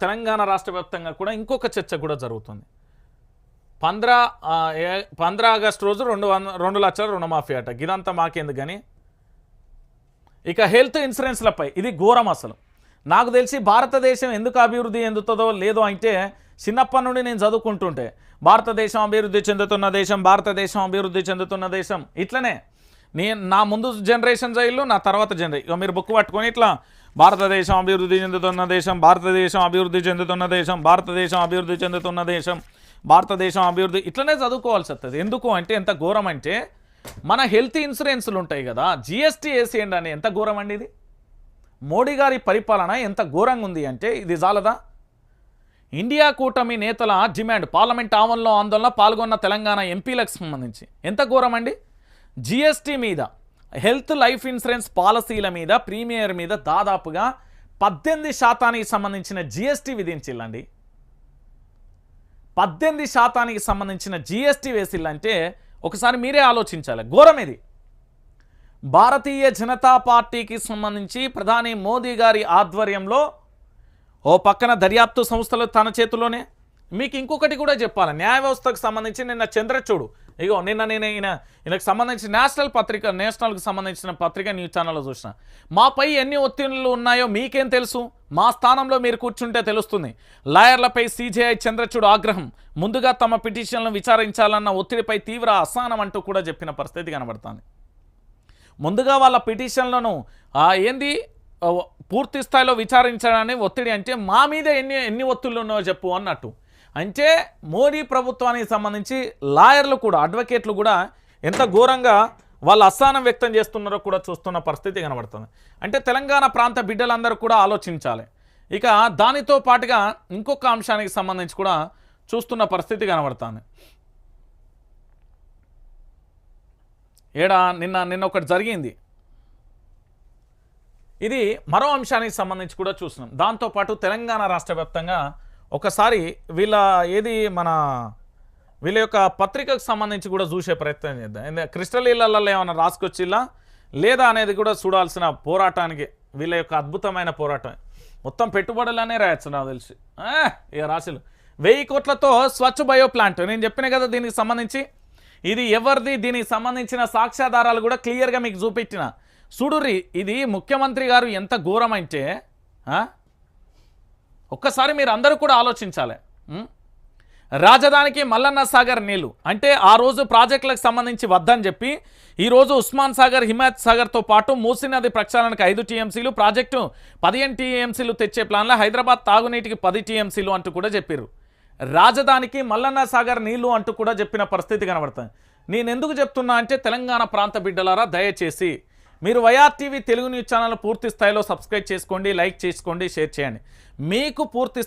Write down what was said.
తెలంగాణ రాష్ట్ర వ్యాప్తంగా కూడా ఇంకొక చర్చ కూడా జరుగుతుంది. పంద్రా ఏ- పంద్రా ఆగస్టు రోజు రెండు వంద రెండు లక్షల రుణమాఫీ అట. ఇదంతా మాకేందుకు కానీ ఇక హెల్త్ ఇన్సూరెన్స్లపై ఇది ఘోరం అసలు. నాకు తెలిసి భారతదేశం ఎందుకు అభివృద్ధి చెందుతుందో లేదో అంటే చిన్నప్పటి నుండి నేను చదువుకుంటుంటే భారతదేశం అభివృద్ధి చెందుతున్న దేశం భారతదేశం అభివృద్ధి చెందుతున్న దేశం. ఇట్లనే నేను నా ముందు జనరేషన్ జైలు నా తర్వాత జనరేషన్ ఇక మీరు బుక్ పట్టుకొని ఇట్లా భారతదేశం అభివృద్ధి చెందుతున్న దేశం భారతదేశం అభివృద్ధి చెందుతున్న దేశం భారతదేశం అభివృద్ధి చెందుతున్న దేశం భారతదేశం అభివృద్ధి. ఇట్లనే చదువుకోవాల్సి వస్తుంది ఎందుకు అంటే ఎంత ఘోరం అంటే మన హెల్త్ ఇన్సూరెన్స్లు ఉంటాయి కదా జిఎస్టీ వేసేయండి అని ఎంత ఘోరం అండి ఇది? మోడీ గారి పరిపాలన ఎంత ఘోరంగా ఉంది అంటే ఇది చాలదా? ఇండియా కూటమి నేతల డిమాండ్ పార్లమెంట్ ఆవరణలో ఆందోళన పాల్గొన్న తెలంగాణ ఎంపీలకు సంబంధించి. ఎంత ఘోరం అండి? జిఎస్టీ మీద హెల్త్ లైఫ్ ఇన్సూరెన్స్ పాలసీల మీద ప్రీమియర్ మీద దాదాపుగా పద్దెనిమిది శాతానికి సంబంధించిన జిఎస్టీ విధించిల్లండి. పద్దెనిమిది శాతానికి సంబంధించిన జిఎస్టీ వేసిల్లంటే ఒకసారి మీరే ఆలోచించాలి. ఘోరం ఇది. భారతీయ జనతా పార్టీకి సంబంధించి ప్రధాని మోదీ గారి ఆధ్వర్యంలో ఓ పక్కన దర్యాప్తు సంస్థలు తన చేతిలోనే మీకు ఇంకొకటి కూడా చెప్పాలి. న్యాయ వ్యవస్థకు సంబంధించి నిన్న చంద్రచూడు ఇగో నిన్న నేను ఈయన ఈయనకు సంబంధించిన నేషనల్ పత్రిక నేషనల్కి సంబంధించిన పత్రిక న్యూస్ ఛానల్లో చూసిన. మాపై ఎన్ని ఒత్తిళ్ళు ఉన్నాయో మీకేం తెలుసు? మా స్థానంలో మీరు కూర్చుంటే తెలుస్తుంది. లాయర్లపై సీజేఐ చంద్రచూడు ఆగ్రహం. ముందుగా తమ పిటిషన్లను విచారించాలన్న ఒత్తిడిపై తీవ్ర అసహనం అంటూ కూడా చెప్పిన పరిస్థితి కనబడుతుంది. ముందుగా వాళ్ళ పిటిషన్లను ఏంది? పూర్తి స్థాయిలో విచారించడానికి ఒత్తిడి అంటే మా మీద ఎన్ని ఎన్ని ఒత్తిళ్ళు ఉన్నాయో చెప్పు అన్నట్టు. అంటే మోడీ ప్రభుత్వానికి సంబంధించి లాయర్లు కూడా అడ్వకేట్లు కూడా ఎంత ఘోరంగా వాళ్ళు అసహనం వ్యక్తం చేస్తున్నారో కూడా చూస్తున్న పరిస్థితి కనబడుతుంది. అంటే తెలంగాణ ప్రాంత బిడ్డలందరూ కూడా ఆలోచించాలి. ఇక దానితో పాటుగా ఇంకొక అంశానికి సంబంధించి కూడా చూస్తున్న పరిస్థితి కనబడుతుంది. ఏడా నిన్న నిన్న ఒకటి జరిగింది. ఇది మరో అంశానికి సంబంధించి కూడా చూస్తున్నాం. దాంతోపాటు తెలంగాణ రాష్ట్ర వ్యాప్తంగా ఒకసారి వీళ్ళ ఏది మన వీళ్ళ యొక్క పత్రికకు సంబంధించి కూడా చూసే ప్రయత్నం చేద్దాం. ఏంది క్రిస్టల్ ఇళ్ళలో ఏమైనా రాసుకొచ్చిల్లా? లేదా అనేది కూడా చూడాల్సిన పోరాటానికి వీళ్ళ యొక్క అద్భుతమైన పోరాటం మొత్తం పెట్టుబడులనే రాయొచ్చు నాకు తెలిసి. ఇక రాశులు వెయ్యి కోట్లతో స్వచ్ఛ బయో ప్లాంట్. నేను చెప్పిన కదా దీనికి సంబంధించి. ఇది ఎవరిది? దీనికి సంబంధించిన సాక్ష్యాధారాలు కూడా క్లియర్గా మీకు చూపెట్టిన. చూడుర్రి ఇది ముఖ్యమంత్రి గారు ఎంత ఘోరం ఒక్కసారి మీరు అందరూ కూడా ఆలోచించాలి. రాజధానికి మల్లన్న సాగర్ నీళ్ళు. అంటే ఆ రోజు ప్రాజెక్టులకు సంబంధించి వద్దని చెప్పి ఈరోజు ఉస్మాన్ సాగర్ హిమాయత్ సాగర్తో పాటు మూసీ నది ప్రక్షాళనకు ఐదు టీఎంసీలు ప్రాజెక్టు పదిహేను టీఎంసీలు తెచ్చే ప్లాన్లో హైదరాబాద్ తాగునీటికి పది టీఎంసీలు అంటూ కూడా చెప్పారు రాజధానికి మల్లన్న సాగర్ నీళ్ళు అంటూ కూడా చెప్పిన పరిస్థితి కనబడుతుంది. నేను ఎందుకు చెప్తున్నా అంటే తెలంగాణ ప్రాంత బిడ్డలారా దయచేసి మీరు వైఆర్టీవీ తెలుగు న్యూస్ ఛానల్ పూర్తి స్థాయిలో సబ్స్క్రైబ్ చేసుకోండి లైక్ చేసుకోండి షేర్ చేయండి. మీకు పూర్తి